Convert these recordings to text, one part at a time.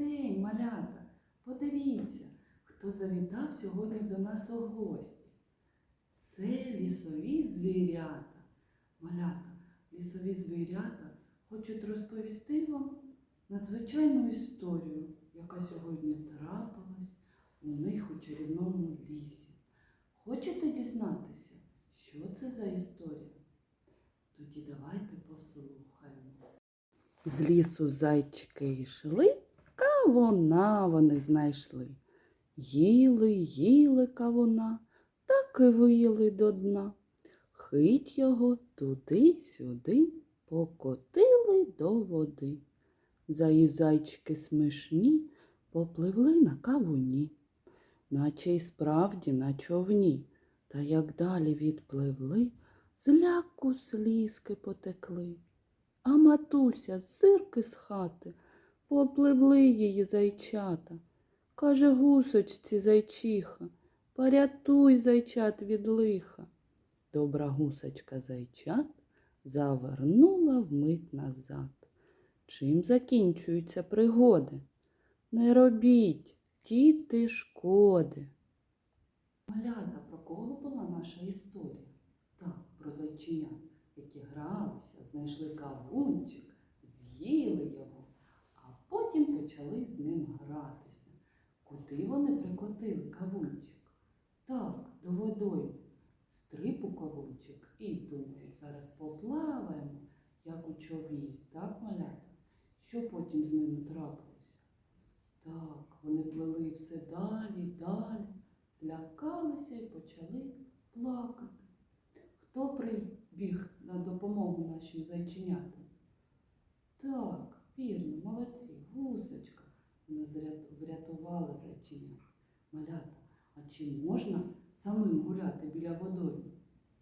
день, малята! Подивіться, хто завітав сьогодні до нас у гості. Це лісові звірята. Малята, лісові звірята хочуть розповісти вам надзвичайну історію, яка сьогодні трапилась у них у чарівному лісі. Хочете дізнатися, що це за історія? Тоді давайте послухаємо. З лісу зайчики йшли, кавуна вони знайшли. Їли, їли кавуна, так і виїли до дна. Хить його туди-сюди, покотили до води. Заї зайчики смішні попливли на кавуні, наче й справді на човні. Та як далі відпливли, зляку слізки потекли. А матуся з зирки з хати попливли її зайчата. Каже гусочці зайчиха, порятуй зайчат від лиха. Добра гусочка зайчат завернула вмить назад. Чим закінчуються пригоди? Не робіть, діти шкоди. Малята, про кого була наша історія? Так, про зайченят, які гралися, знайшли кавунчик, з'їли почали з ним гратися. Куди вони прикотили кавунчик? Так, до водойми. Стриб у кавунчик і думає, зараз поплаваємо, як у човні, так, малята? Що потім з ними трапилося? Так, вони плели все далі, далі, злякалися і почали плакати. Хто прибіг на допомогу нашим зайченятам? Так, Вірно, молодці, гусочка. Вона врятувала зайчиня. Малята, а чи можна самим гуляти біля водою?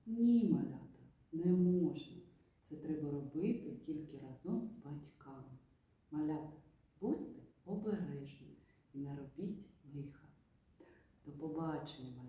Ні, малята, не можна. Це треба робити тільки разом з батьками. Малята, будьте обережні і не робіть лиха. До побачення, малята.